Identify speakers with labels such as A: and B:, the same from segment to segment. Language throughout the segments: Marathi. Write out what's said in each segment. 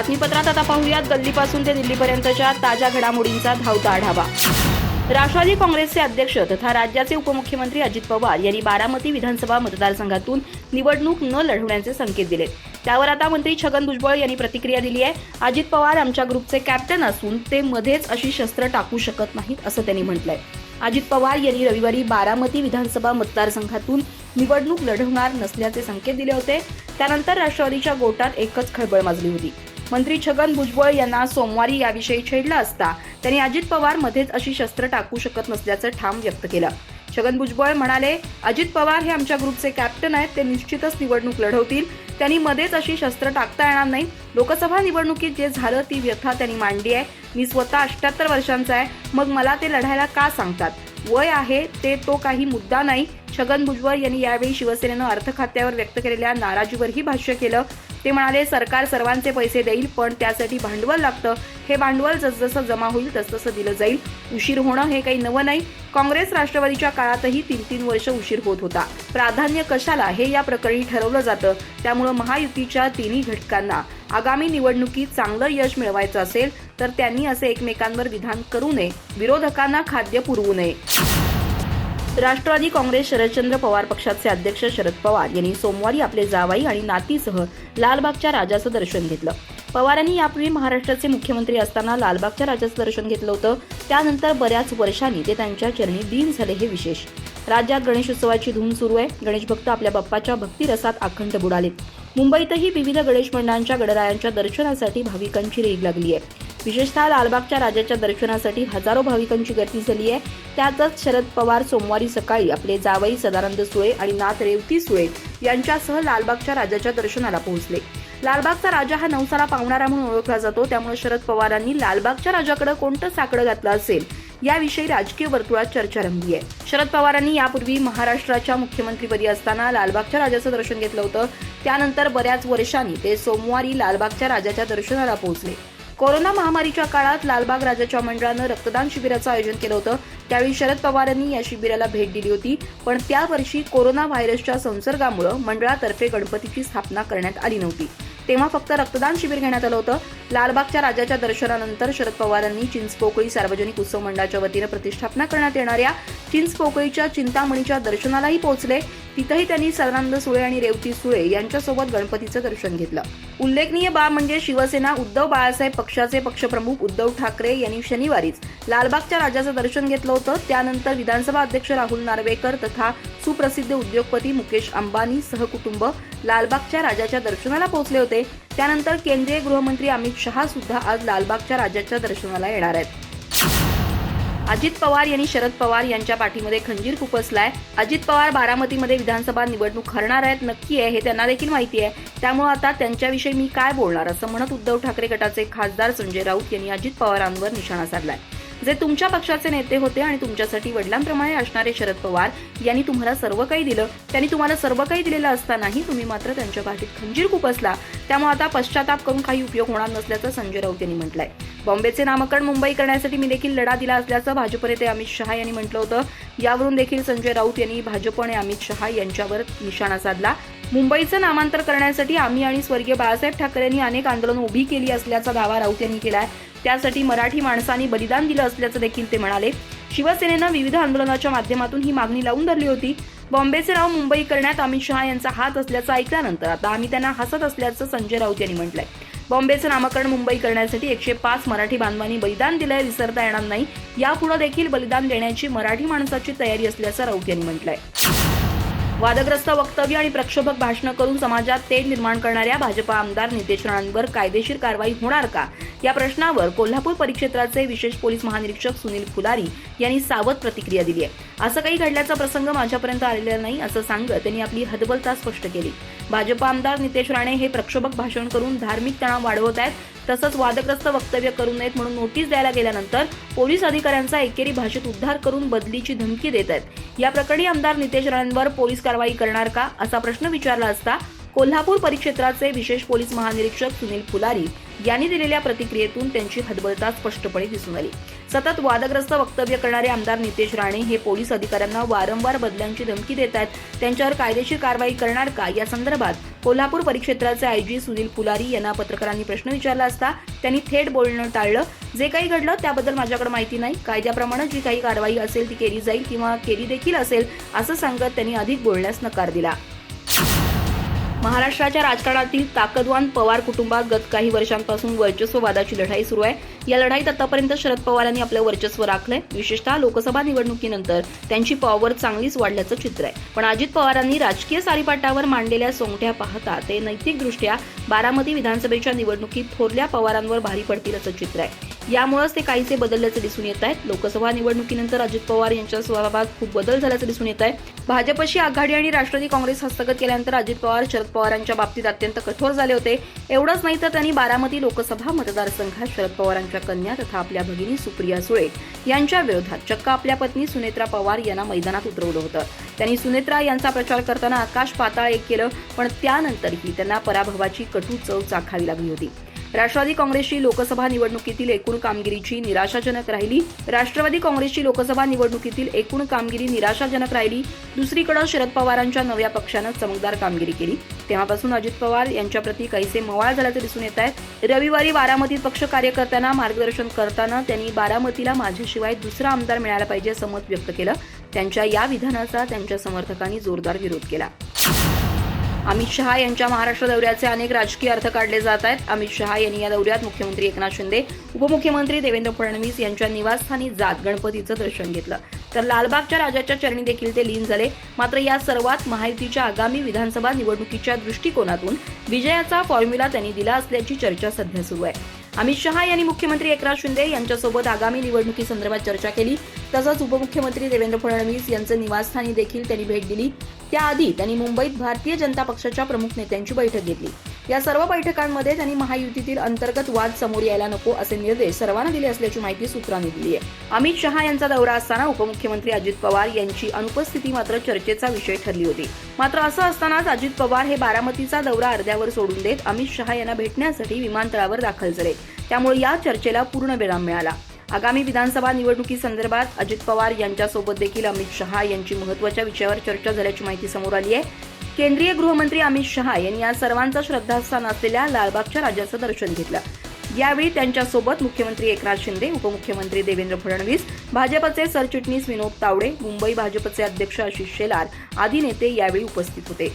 A: बातमीपत्रात आता पाहूयात गल्लीपासून ते दिल्लीपर्यंतच्या ताज्या घडामोडींचा धावता आढावा. राष्ट्रवादी काँग्रेसचे अध्यक्ष तथा राज्याचे उपमुख्यमंत्री अजित पवार यांनी बारामती विधानसभा मतदारसंघातून निवडणूक न लढवण्याचे संकेत दिले. त्यावर आता मंत्री छगन भुजबळ यांनी प्रतिक्रिया दिली आहे. अजित पवार आमच्या ग्रुपचे कॅप्टन असून ते मध्येच अशी शस्त्र टाकू शकत नाहीत असं त्यांनी म्हटलंय. अजित पवार यांनी रविवारी बारामती विधानसभा मतदारसंघातून निवडणूक लढवणार नसल्याचे संकेत दिले होते. त्यानंतर राष्ट्रवादीच्या गोटात एकच खळबळ माजली होती. मंत्री छगन भुजबळ यांना सोमवारी याविषयी छेडलं असता त्यांनी अजित पवार मध्येच अशी शस्त्र टाकू शकत नसल्याचं ठाम व्यक्त केलं. छगन भुजबळ म्हणाले अजित पवार हे आमच्या ग्रुपचे कॅप्टन आहेत ते निश्चितच निवडणूक लढवतील. त्यांनी मध्येच अशी शस्त्र टाकता येणार नाही. लोकसभा निवडणुकीत जे झालं ती व्यथा त्यांनी मांडली आहे. मी स्वतः अठ्याहत्तर वर्षांचा आहे. मग मला ते लढायला का सांगतात? वय आहे ते तो काही मुद्दा नाही. छगन भुजबळ यांनी यावेळी शिवसेनेनं अर्थखात्यावर व्यक्त केलेल्या नाराजीवरही भाष्य केलं. ते म्हणाले सरकार सर्वांचे पैसे देईल पण त्यासाठी भांडवल लागतं. हे भांडवल जसजसं जमा होईल तसतसं दिलं जाईल. उशीर होणं हे काही नवं नाही. काँग्रेस राष्ट्रवादीच्या काळातही तीन तीन वर्ष उशीर होत होता. प्राधान्य कशाला? हे या प्रकरणी ठरवलं जातं. त्यामुळं महायुतीच्या तिन्ही घटकांना आगामी निवडणुकीत चांगलं यश मिळवायचं असेल तर त्यांनी असे एकमेकांवर विधान करू नये. विरोधकांना खाद्य पुरवू नये. राष्ट्रवादी काँग्रेस शरदचंद्र पवार पक्षाचे अध्यक्ष शरद पवार यांनी सोमवारी आपले जावाई आणि नातीसह लालबागच्या राजाचं दर्शन घेतलं. पवार यांनी यापूर्वी महाराष्ट्राचे मुख्यमंत्री असताना लालबागच्या राजाचं दर्शन घेतलं होतं. त्यानंतर बऱ्याच वर्षांनी ते त्यांच्या चरणी दिन झाले हे विशेष. राज्यात गणेशोत्सवाची धूम सुरू आहे. गणेश भक्त आपल्या बाप्पाच्या भक्तिरसात अखंड बुडालेत. मुंबईतही विविध गणेश मंडळांच्या गणरायांच्या दर्शनासाठी भाविकांची रेग लागली आहे. विशेषतः लालबागच्या राजाच्या दर्शनासाठी हजारो भाविकांची गर्दी झाली आहे. त्यातच शरद पवार सोमवारी सकाळी आपले जावई सदानंद सुळे आणि नाथ रेवती सुळे यांच्यासह लालबागच्या राजाच्या दर्शनाला पोहोचले. लालबागचा राजा हा नवसाला पावणारा म्हणून ओळखला जातो. त्यामुळे शरद पवारांनी लालबागच्या राजाकडे कोणतं साकडं घातलं असेल याविषयी राजकीय वर्तुळात चर्चा रंगली आहे. शरद पवारांनी यापूर्वी महाराष्ट्राच्या मुख्यमंत्रीपदी असताना लालबागच्या राजाचं दर्शन घेतलं होतं. त्यानंतर बऱ्याच वर्षांनी ते सोमवारी लालबागच्या राजाच्या दर्शनाला पोहोचले. कोरोना महामारीच्या काळात लालबाग राजाच्या मंडळानं रक्तदान शिबिराचं आयोजन केलं होतं. त्यावेळी शरद पवारांनी या शिबिराला भेट दिली होती. पण त्या वर्षी कोरोना व्हायरसच्या संसर्गामुळे मंडळातर्फे गणपतीची स्थापना करण्यात आली नव्हती. तेव्हा फक्त रक्तदान शिबिर घेण्यात आलं होतं. लालबागच्या राजाच्या दर्शनानंतर शरद पवारांनी चिंचपोकळी सार्वजनिक उत्सव मंडळाच्या वतीनं प्रतिष्ठापना करण्यात येणाऱ्या चिंचपोकळीच्या चिंतामणीच्या दर्शनालाही पोहोचले. तिथंही त्यांनी सदानंद सुळे आणि रेवती सुळे यांच्यासोबत गणपतीचं दर्शन घेतलं. उल्लेखनीय बाब म्हणजे शिवसेना उद्धव बाळासाहेब पक्षाचे पक्षप्रमुख उद्धव ठाकरे यांनी शनिवारीच लालबागच्या राजाचं दर्शन घेतलं होतं. त्यानंतर विधानसभा अध्यक्ष राहुल नार्वेकर तथा सुप्रसिद्ध उद्योगपती मुकेश अंबानी सहकुटुंब लालबागच्या राजाच्या दर्शनाला पोहोचले होते. त्यानंतर केंद्रीय गृहमंत्री अमित शहा सुद्धा आज लालबागच्या राजाच्या दर्शनाला येणार आहेत. अजित पवार यांनी शरद पवार यांच्या पाठीमध्ये खंजीर खुपसलाय अजित पवार बारामतीमध्ये विधानसभा निवडणूक हरणार आहेत नक्की आहे हे त्यांना देखील माहिती आहे. त्यामुळे आता त्यांच्याविषयी मी काय बोलणार असं म्हणत उद्धव ठाकरे गटाचे खासदार संजय राऊत यांनी अजित पवारांवर निशाणा साधलाय. जे तुमच्या पक्षाचे नेते होते आणि तुमच्यासाठी वडिलांप्रमाणे असणारे शरद पवार यांनी तुम्हाला सर्व काही दिलं. त्यांनी तुम्हाला सर्व काही दिलेलं असतानाही तुम्ही मात्र त्यांच्या पाठीत खंजीर खुपसला त्यामुळे आता पश्चाताप करून काही उपयोग होणार नसल्याचं संजय राऊत यांनी म्हटलंय. बॉम्बेचे नामकरण मुंबई करण्यासाठी मी देखील लढा दिला असल्याचं भाजप नेते अमित शहा यांनी म्हटलं होतं. यावरून देखील संजय राऊत यांनी भाजप आणि अमित शहा यांच्यावर निशाणा साधला. मुंबईचं नामांतर करण्यासाठी आम्ही आणि स्वर्गीय बाळासाहेब ठाकरे यांनी अनेक आंदोलनं उभी केली असल्याचा दावा राऊत यांनी केलाय. त्यासाठी मराठी माणसांनी बलिदान दिलं असल्याचं देखील ते म्हणाले. शिवसेनेनं विविध आंदोलनाच्या माध्यमातून ही मागणी लावून धरली होती. बॉम्बेचे नाव मुंबई करण्यात अमित शहा यांचा हात असल्याचं ऐकल्यानंतर आता आम्ही त्यांना हसत असल्याचं संजय राऊत यांनी म्हटलंय. बॉम्बेचं नामकरण मुंबई करण्यासाठी एकशे पाच मराठी बांधवांनी बलिदान दिलंय विसरता येणार नाही. यापुढे देखील बलिदान देण्याची मराठी माणसाची तयारी असल्याचं राऊत यांनी म्हटलंय. वादग्रस्त वक्तव्य आणि प्रक्षोभक भाषणं करून समाजात तेढ निर्माण करणाऱ्या भाजपा आमदार नितेश राणांवर कायदेशीर कारवाई होणार का? या प्रश्नावर कोल्हापूर परिक्षेत्राचे विशेष पोलीस महानिरीक्षक सुनील फुलारी यांनी सावध प्रतिक्रिया दिली आहे. असं काही घडल्याचा प्रसंग माझ्यापर्यंत आलेला नाही असं सांगत त्यांनी आपली हतबलता स्पष्ट केली. भाजपा आमदार नितेश राणे हे प्रक्षोभक भाषण करून धार्मिक तणाव वाढवत आहेत. तसंच वादग्रस्त वक्तव्य करू नयेत म्हणून नोटीस द्यायला गेल्यानंतर पोलीस अधिकाऱ्यांचा एकेरी भाषेत उद्धार करून बदलीची धमकी देत आहेत. या प्रकरणी आमदार नितेश राणेंवर पोलीस कारवाई करणार का? असा प्रश्न विचारला असता कोल्हापूर परिक्षेत्राचे विशेष पोलीस महानिरीक्षक सुनील फुलारी यांनी दिलेल्या प्रतिक्रियेतून त्यांची हतबलता स्पष्टपणे दिसून आली. सतत वादग्रस्त वक्तव्य करणारे आमदार नितेश राणे हे पोलीस अधिकाऱ्यांना वारंवार बदल्यांची धमकी देत आहेत. त्यांच्यावर कायदेशीर कारवाई करणार का? या संदर्भात कोल्हापूर परिक्षेत्राचे आयजी सुनील फुलारी यांना पत्रकारांनी प्रश्न विचारला असता त्यांनी थेट बोलणं टाळलं. जे काही घडलं त्याबद्दल माझ्याकडे माहिती नाही. कायद्याप्रमाणे जी काही कारवाई असेल ती केली जाईल किंवा केली देखील असेल असं सांगत त्यांनी अधिक बोलण्यास नकार दिला. महाराष्ट्राच्या राजकारणातील ताकदवान पवार कुटुंबात गत काही वर्षांपासून वर्चस्ववादाची लढाई सुरू आहे. या लढाईत आतापर्यंत शरद पवारांनी आपलं वर्चस्व राखलंय. विशेषतः लोकसभा निवडणुकीनंतर त्यांची पॉवर चांगलीच वाढल्याचं चित्र आहे. पण अजित पवारांनी राजकीय सारीपाटावर मांडलेल्या सोंगठ्या पाहता ते नैतिकदृष्ट्या बारामती विधानसभेच्या निवडणुकीत थोरल्या पवारांवर भारी पडतील असं चित्र आहे. यामुळेच ते काहीसे बदलल्याचं दिसून येत आहेत. लोकसभा निवडणुकीनंतर अजित पवार यांच्या स्वभावात खूप बदल झाल्याचं दिसून येत आहे. भाजपशी आघाडी आणि राष्ट्रवादी काँग्रेस हस्तगत केल्यानंतर अजित पवार शरद पवारांच्या बाबतीत अत्यंत कठोर झाले होते. एवढंच नाही तर त्यांनी बारामती लोकसभा मतदारसंघात शरद पवारांच्या कन्या तथा आपल्या भगिनी सुप्रिया सुळे यांच्या विरोधात चक्क आपल्या पत्नी सुनेत्रा पवार यांना मैदानात उतरवलं होतं. त्यांनी सुनेत्रा यांचा प्रचार करताना आकाश पाताळ एक केलं पण त्यानंतरही त्यांना पराभवाची कटू चव चाखावी लागली होती. राष्ट्रवादी काँग्रेसची लोकसभा निवडणुकीतील एकूण कामगिरीची निराशाजनक राहिली. राष्ट्रवादी काँग्रेसची लोकसभा निवडणुकीतील एकूण कामगिरी निराशाजनक राहिली. दुसरीकडे शरद पवारांच्या नव्या पक्षानं चमकदार कामगिरी केली. तेव्हापासून अजित पवार यांच्याप्रती काहीसे मवाळ झाल्याचं दिसून येत आहे. रविवारी बारामतीत पक्ष कार्यकर्त्यांना मार्गदर्शन करताना त्यांनी बारामतीला माझ्याशिवाय दुसरा आमदार मिळाला पाहिजे असं मत व्यक्त केलं. त्यांच्या या विधानाचा त्यांच्या समर्थकांनी जोरदार विरोध केला. अमित शहा यांच्या महाराष्ट्र दौऱ्याचे अनेक राजकीय अर्थ काढले जात आहेत. अमित शहा यांनी या दौऱ्यात मुख्यमंत्री एकनाथ शिंदे उपमुख्यमंत्री देवेंद्र फडणवीस यांच्या निवासस्थानी जात गणपतीचं दर्शन घेतलं. तर लालबागच्या राजाच्या चरणी देखील ते लीन झाले. मात्र या सर्वात महायुतीच्या आगामी विधानसभा निवडणुकीच्या दृष्टिकोनातून विजयाचा फॉर्म्युला त्यांनी दिला असल्याची चर्चा सध्या सुरू आहे. अमित शहा यांनी मुख्यमंत्री एकनाथ शिंदे यांच्यासोबत आगामी निवडणुकीसंदर्भात चर्चा केली. तसंच उपमुख्यमंत्री देवेंद्र फडणवीस यांचं निवासस्थानी देखील त्यांनी भेट दिली. त्याआधी त्यांनी मुंबईत भारतीय जनता पक्षाच्या प्रमुख नेत्यांची बैठक घेतली. या सर्व बैठकांमध्ये त्यांनी महायुतीतील अंतर्गत वाद समोर यायला नको असे निर्देश सर्वांना दिले असल्याची माहिती सूत्रांनी दिली आहे. अमित शहा यांचा दौरा असताना उपमुख्यमंत्री अजित पवार यांची अनुपस्थिती मात्र चर्चेचा विषय ठरली होती. मात्र असं असतानाच अजित पवार हे बारामतीचा दौरा अर्ध्यावर सोडून देत अमित शहा यांना भेटण्यासाठी विमानतळावर दाखल झाले. त्यामुळे या चर्चेला पूर्ण विराम मिळाला. आगामी विधानसभा निवडणुकीसंदर्भात अजित पवार यांच्यासोबत देखील अमित शहा यांची महत्त्वाच्या विषयावर चर्चा झाल्याची माहिती समोर आली आहे. केंद्रीय गृहमंत्री अमित शहा यांनी या सर्वांचं श्रद्धास्थान असलेल्या लालबागच्या राजाचं दर्शन घेतलं. यावेळी त्यांच्यासोबत मुख्यमंत्री एकनाथ शिंदे उपमुख्यमंत्री देवेंद्र फडणवीस भाजपचे सरचिटणीस विनोद तावडे मुंबई भाजपचे अध्यक्ष आशिष शेलार आदी नेते यावेळी उपस्थित होते.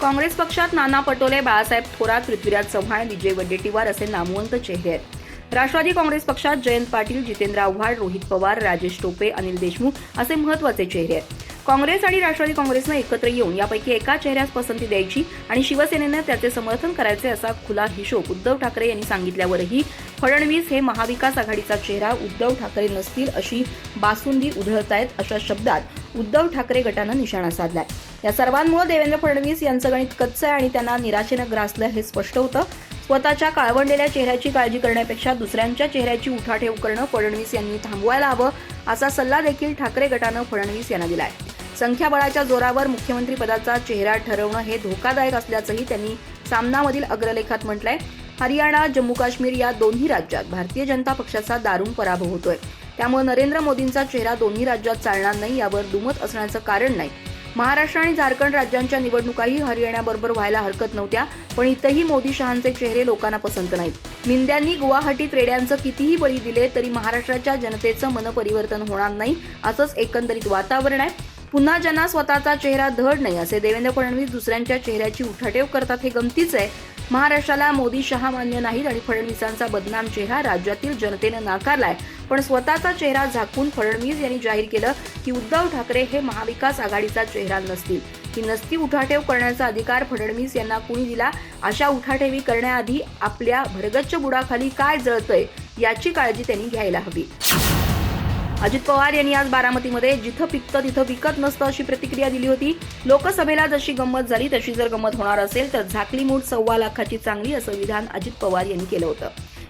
A: काँग्रेस पक्षात नाना पटोले बाळासाहेब थोरात पृथ्वीराज चव्हाण विजय वडेट्टीवार असे नामवंत चेहरे आहेत. राष्ट्रवादी काँग्रेस पक्षात जयंत पाटील जितेंद्र आव्हाड रोहित पवार राजेश टोपे अनिल देशमुख असे महत्त्वाचे चेहरे आहेत. काँग्रेस आणि राष्ट्रवादी काँग्रेसनं एकत्र येऊन यापैकी एका चेहऱ्यास पसंती द्यायची आणि शिवसेनेनं त्याचे समर्थन करायचे असा खुला हिशोब उद्धव ठाकरे यांनी सांगितल्यावरही फडणवीस हे महाविकास आघाडीचा चेहरा उद्धव ठाकरे नसतील अशी बासुंदी उधळतायत अशा शब्दात उद्धव ठाकरे गटानं निशाणा साधलाय. या सर्वांमुळे देवेंद्र फडणवीस यांचं गणित कच्चं आहे आणि त्यांना निराशेनं ग्रासलं हे स्पष्ट होतं. स्वतःच्या काळवंडलेल्या चेहऱ्याची काळजी करण्यापेक्षा दुसऱ्यांच्या चेहऱ्याची उठाठेव करणं फडणवीस यांनी थांबवायला हवं असा सल्ला देखील ठाकरे गटानं फडणवीस यांना दिलाय. संख्याबळाच्या जोरावर मुख्यमंत्री पदाचा चेहरा ठरवणं हे धोकादायक असल्याचंही त्यांनी सामनामधील अग्रलेखात म्हटलंय. हरियाणा जम्मू काश्मीर या दोन्ही राज्यात भारतीय जनता पक्षाचा दारुण पराभव होतोय. त्यामुळे नरेंद्र मोदींचा चेहरा दोन्ही राज्यात चालणार नाही यावर दुमत असण्याचं कारण नाही. महाराष्ट्र आणि झारखंड राज्यांच्या निवडणुकाही हरियाणाबरोबर व्हायला हरकत नव्हत्या पण इथंही मोदी शहांचे चेहरे लोकांना पसंत नाहीत. निंद्यांनी गुवाहाटीत रेड्यांचं कितीही बळी दिले तरी महाराष्ट्राच्या जनतेचं मनपरिवर्तन होणार नाही असंच एकंदरीत वातावरण आहे. पुन्हा ज्यांना स्वतःचा चेहरा धड नाही असे देवेंद्र फडणवीस दुसऱ्यांच्या चेहऱ्याची उठाठेव करतात हे गमतीच आहे. महाराष्ट्राला मोदी शहा मान्य नाहीत आणि फडणवीसांचा बदनाम चेहरा राज्यातील जनतेनं नाकारलाय. पण स्वतःचा चेहरा झाकून फडणवीस यांनी जाहीर केलं की उद्धव ठाकरे हे महाविकास आघाडीचा चेहरा नसतील. ही नसती उठाठेव करण्याचा अधिकार फडणवीस यांना कुणी दिला? अशा उठाठेवी करण्याआधी आपल्या भरगच्च बुडाखाली काय जळतंय याची काळजी त्यांनी घ्यायला हवी. अजित पवार यांनी आज बारामतीमध्ये जिथं पिकतं तिथं विकत नसतं अशी प्रतिक्रिया दिली होती. लोकसभेला जशी गंमत झाली तशी जर गंमत होणार असेल तर झाकली मूठ सव्वा लाखाची चांगली असं विधान अजित पवार यांनी केलं होतं.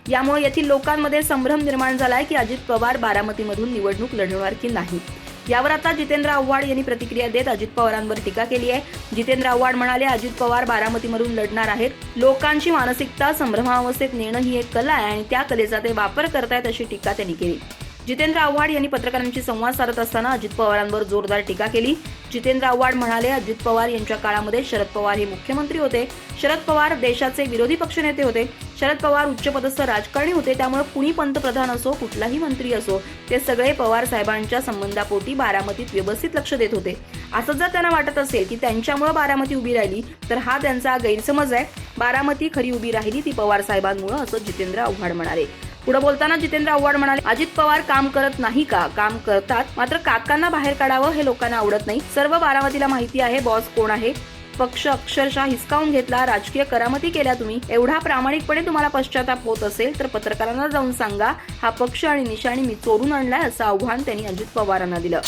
A: यामुळे येथील लोकांमध्ये संभ्रम निर्माण झालाय की अजित पवार बारामतीमधून निवडणूक लढवणार की नाही. यावर आता जितेंद्र आव्हाड यांनी प्रतिक्रिया देत अजित पवारांवर टीका केली आहे. जितेंद्र आव्हाड म्हणाले अजित पवार बारामतीमधून लढणार आहेत. लोकांची मानसिकता संभ्रमावस्थेत नेणं ही एक कला आहे आणि त्या कलेचा ते वापर करतायत अशी टीका त्यांनी केली. जितेंद्र आव्हाड यांनी पत्रकारांशी संवाद साधत असताना अजित पवारांवर जोरदार टीका केली. जितेंद्र आव्हाड म्हणाले अजित पवार यांच्या काळामध्ये शरद पवार हे मुख्यमंत्री होते. शरद पवार देशाचे विरोधी पक्षनेते होते. शरद पवार उच्चपदस्थ राजकारणी होते. त्यामुळे कुणी पंतप्रधान असो कुठलाही मंत्री असो ते सगळे पवार साहेबांच्या संबंधापोटी बारामतीत व्यवस्थित लक्ष देत होते. असं जर त्यांना वाटत असेल की त्यांच्यामुळे बारामती उभी राहिली तर हा त्यांचा गैरसमज आहे. बारामती खरी उभी राहिली ती पवार साहेबांमुळे असं जितेंद्र आव्हाड म्हणाले. पुढे बोलताना जितेंद्र आव्हाड म्हणाले अजित पवार काम करत नाही का? काम करतात. मात्र काकांना बाहेर काढावं हे लोकांना आवडत नाही. सर्व बारामतीला माहिती आहे बॉस कोण आहे? पक्ष अक्षरशः हिसकावून घेतला. राजकीय करामती केल्या तुम्ही. एवढा प्रामाणिकपणे तुम्हाला पश्चाताप होत असेल तर पत्रकारांना जाऊन सांगा. हा पक्ष आणि निशाणी मी चोरून आणलाय असं आव्हान त्यांनी अजित पवारांना दिलं.